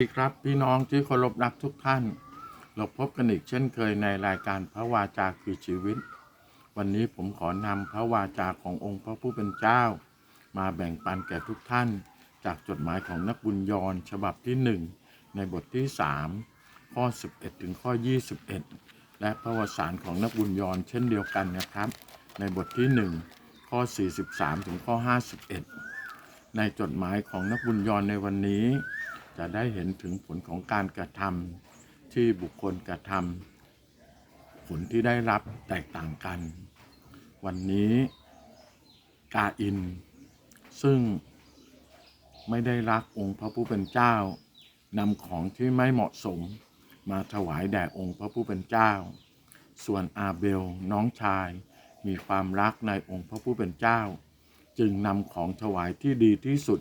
สวัสดีครับพี่น้องที่เคารพรักทุกท่าน เราพบกันอีกเช่นเคยในรายการพระวาจาคือชีวิต วันนี้ผมขอนำพระวาจาขององค์พระผู้เป็นเจ้า มาแบ่งปันแก่ทุกท่าน จากจดหมายของนักบุญยรฉบับที่หนึ่งในบทที่ 3 ข้อ 11 ถึงข้อ 21 และพระวสารของนักบุญยรเช่นเดียวกันนะครับ ในบทที่ 1 ข้อ 43 ถึงข้อ 51 ในจดหมายของนักบุญยรในวันนี้ จะได้เห็นถึงผลของการกระทำที่บุคคลกระทำผลที่ได้รับแตกต่างกัน วันนี้กาอิน ซึ่งไม่ได้รักองค์พระผู้เป็นเจ้านำของที่ไม่เหมาะสมมาถวายแด่องค์พระผู้เป็นเจ้า ส่วนอาเบลน้องชาย มีความรักในองค์พระผู้เป็นเจ้า จึงนำของถวายที่ดีที่สุด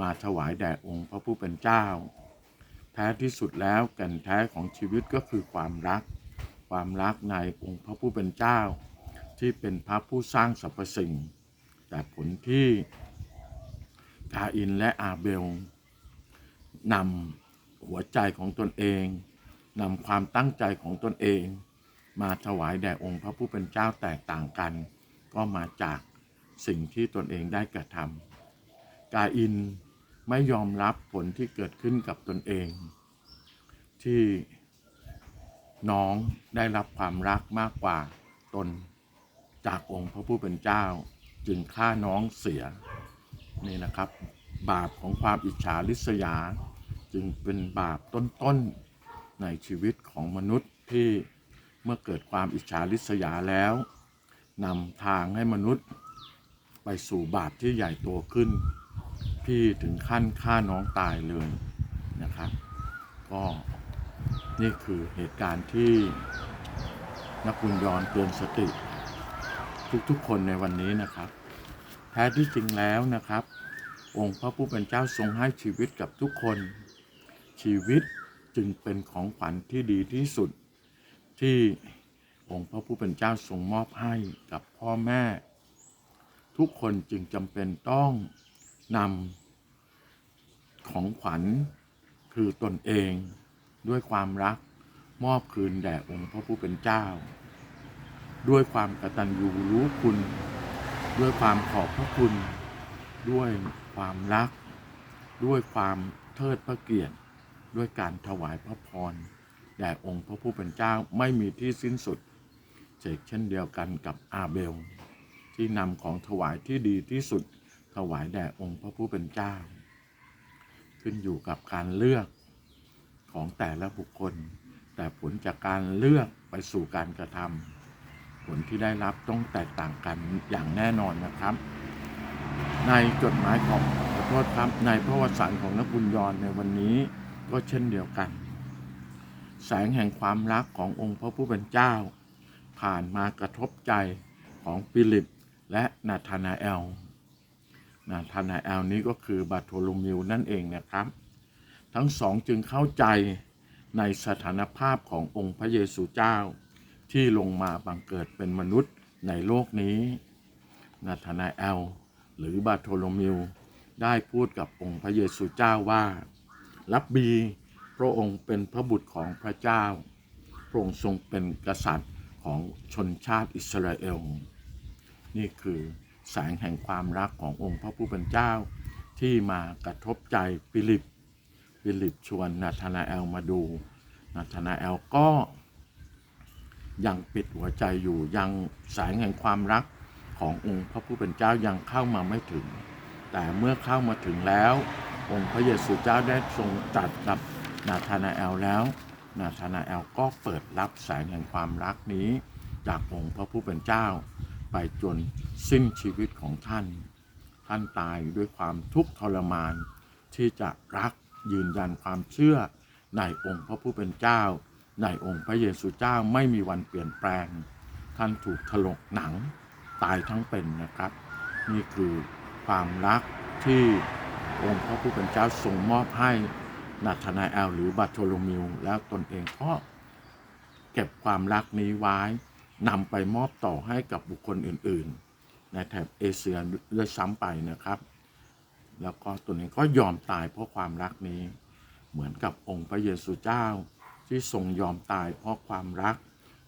มาถวายแด่องค์พระผู้เป็นเจ้า แท้ที่สุดแล้วแก่นแท้ของชีวิตก็คือความรัก ความรักในองค์พระผู้เป็นเจ้า ที่เป็นพระผู้สร้างสรรพสิ่ง แต่ผลที่กาอินและอาเบลนำหัวใจของตนเองนำความตั้งใจของตนเอง มาถวายแด่องค์พระผู้เป็นเจ้าแตกต่างกัน ก็มาจากสิ่งที่ตนเองได้กระทำกาอิน ไม่ยอมรับผลที่เกิดขึ้นกับตนเอง ที่น้องได้รับความรักมากกว่าตนจากองค์พระผู้เป็นเจ้า จึงฆ่าน้องเสีย นี่นะครับ บาปของความอิจฉาริษยา จึงเป็นบาปต้นๆในชีวิตของมนุษย์ที่เมื่อเกิดความอิจฉาริษยาแล้วนำทางให้มนุษย์ ไปสู่บาปที่ใหญ่โตขึ้น พี่ถึงขั้นฆ่าน้องตายเลยนะครับ ก็นี่คือเหตุการณ์ที่นักบุญยอนเตือนสติ ทุกๆคนในวันนี้นะครับ แท้ที่จริงแล้วนะครับ องค์พระผู้เป็นเจ้าทรงให้ชีวิตกับทุกคน ชีวิตจึงเป็นของขวัญที่ดีที่สุด ที่องค์พระผู้เป็นเจ้าทรงมอบให้กับพ่อแม่ ทุกคนจึงจำเป็นต้อง นำของขวัญคือตนเองด้วยความรักมอบคืนแด่องค์พระผู้เป็นเจ้า ด้วยความกตัญญูรู้คุณ ด้วยความขอบพระคุณ ด้วยความรัก ด้วยความเทิดพระเกียรติ ด้วยการถวายพระพรแด่องค์พระผู้เป็นเจ้าไม่มีที่สิ้นสุดเช่นเดียวกันกับอาเบล ที่นำของถวายที่ดีที่สุด ถวายแด่องค์พระผู้เป็นเจ้า ขึ้นอยู่กับการเลือกของแต่ละบุคคล แต่ผลจากการเลือกไปสู่การกระทำผลที่ได้รับต้องแตกต่างกันอย่างแน่นอนนะครับ ในจดหมายของขอโทษครับในพระวสารของนักบุญยรในวันนี้ก็เช่นเดียวกัน แสงแห่งความรักขององค์พระผู้เป็นเจ้า ผ่านมากระทบใจของฟิลิปและนาธานาเอล นาธานายเอลนี้ก็คือบาโทโลมิวนั่นเองนะครับ ทั้งสองจึงเข้าใจในสถานภาพขององค์พระเยซูเจ้า ที่ลงมาบังเกิดเป็นมนุษย์ในโลกนี้นาธานาเอล หรือบาโทโลมิวได้พูดกับองค์พระเยซูเจ้าว่า รับบีพระองค์เป็นพระบุตรของพระเจ้า พระองค์ทรงเป็นกษัตริย์ของชนชาติอิสราเอล นี่คือ แสงแห่งความรักขององค์พระผู้เป็นเจ้า ที่มากระทบใจฟิลิป ฟิลิปชวนนาธานาเอลมาดูนาธานาเอลก็ยังปิดหัวใจอยู่ยังแสงแห่งความรักขององค์พระผู้เป็นเจ้ายังเข้ามาไม่ถึง แต่เมื่อเข้ามาถึงแล้ว องค์พระเยซูเจ้าได้ทรงตรัสกับนาธานาเอลแล้ว นาธานาเอลก็เปิดรับแสงแห่งความรักนี้ จากองค์พระผู้เป็นเจ้า ไปจนสิ้นชีวิตของท่าน ท่านตายด้วยความทุกข์ทรมาน ที่จะรักยืนยันความเชื่อในองค์พระผู้เป็นเจ้า ในองค์พระเยซูเจ้าไม่มีวันเปลี่ยนแปลง ท่านถูกถลกหนังตายทั้งเป็นนะครับ นี่คือความรักที่องค์พระผู้เป็นเจ้าทรงมอบให้นาธนาเอลหรือบาโทโลมิวแล้วตนเองก็เก็บความรักนี้ไว้ นำไปมอบต่อให้กับบุคคลอื่น ๆ ในแถบเอเชียด้วยซ้ำไปนะครับ แล้วก็ตัวเองก็ยอมตายเพราะความรักนี้ เหมือนกับองค์พระเยซูเจ้า ที่ทรงยอมตายเพราะความรัก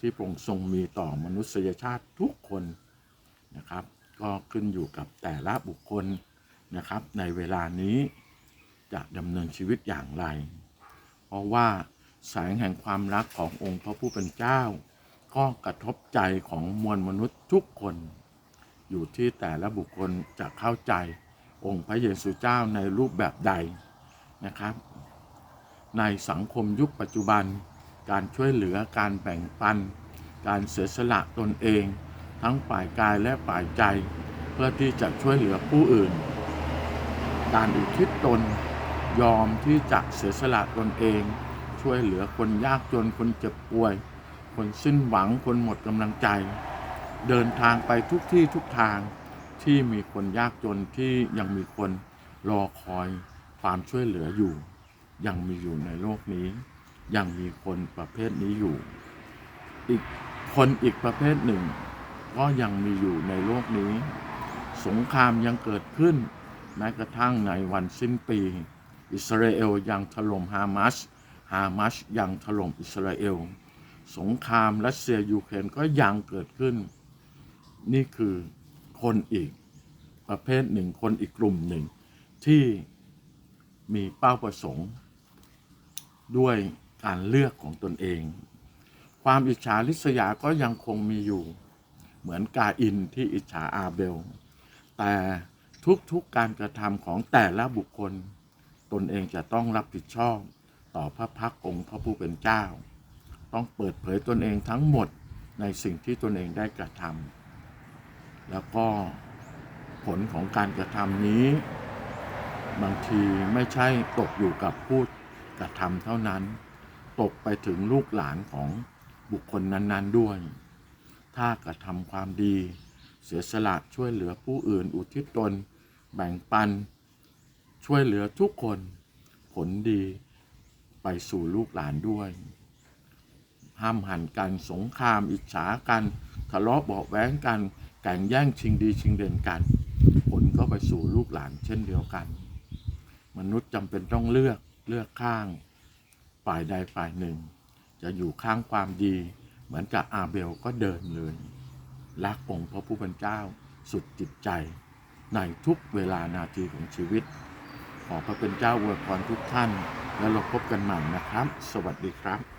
ที่พระองค์ทรงมีต่อมนุษยชาติทุกคนนะครับ ก็ขึ้นอยู่กับแต่ละบุคคลนะครับ ในเวลานี้จะดำเนินชีวิตอย่างไร เพราะว่าแสงแห่งความรักขององค์พระผู้เป็นเจ้า ก็กระทบใจของมวลมนุษย์ทุกคน อยู่ที่แต่ละบุคคลจะเข้าใจองค์พระเยซูเจ้าในรูปแบบใดนะครับ ในสังคมยุคปัจจุบัน การช่วยเหลือการแบ่งปัน การเสียสละตนเอง ทั้งฝ่ายกายและฝ่ายใจ เพื่อที่จะช่วยเหลือผู้อื่น การอุทิศตนยอมที่จะเสียสละตนเอง ช่วยเหลือคนยากจนคนเจ็บป่วย คนสิ้นหวังคนหมดกำลังใจ เดินทางไปทุกที่ทุกทางที่มีคนยากจนที่ยังมีคนรอคอยความช่วยเหลืออยู่ ยังมีอยู่ในโลกนี้ ยังมีคนประเภทนี้อยู่ อีกคนอีกประเภทหนึ่ง ก็ยังมีอยู่ในโลกนี้ สงครามยังเกิดขึ้น แม้กระทั่งในวันสิ้นปี อิสราเอลยังถล่มฮามาสฮามาสยังถล่มอิสราเอล สงครามรัสเซียยูเครนก็ยังเกิดขึ้น นี่คือคนอีกประเภทหนึ่งคนอีกกลุ่มหนึ่ง ที่มีเป้าประสงค์ ด้วยการเลือกของตนเอง ความอิจฉาริษยาก็ยังคงมีอยู่ เหมือนกาอินที่อิจฉาอาเบล แต่ทุกๆการกระทำของแต่ละบุคคล ตนเองจะต้องรับผิดชอบต่อพระพักองค์พระผู้เป็นเจ้า ต้องเปิดเผยตนเองทั้งหมดในสิ่งที่ตนเองได้กระทำแล้วก็ผลของการกระทำนี้ บางทีไม่ใช่ตกอยู่กับผู้กระทำเท่านั้น ตกไปถึงลูกหลานของบุคคลนั้นๆด้วย ถ้ากระทำความดี เสียสละช่วยเหลือผู้อื่นอุทิศตน แบ่งปัน ช่วยเหลือทุกคน ผลดีไปสู่ลูกหลานด้วย ห้ามหันกันสงคราม อิจฉากันทะเลาะเบาแว้งกันแข่งแย่งชิงดีชิงเด่นกัน ผลก็ไปสู่ลูกหลานเช่นเดียวกัน มนุษย์จำเป็นต้องเลือกเลือกข้างฝ่ายใดฝ่ายหนึ่ง จะอยู่ข้างความดี เหมือนกับอาเบลก็เดินเลยรักองค์พระผู้เป็นเจ้าสุดจิตใจ ในทุกเวลานาทีของชีวิต ขอพระเป็นเจ้าอวยพรทุกท่าน แล้วเราพบกันใหม่นะครับ สวัสดีครับ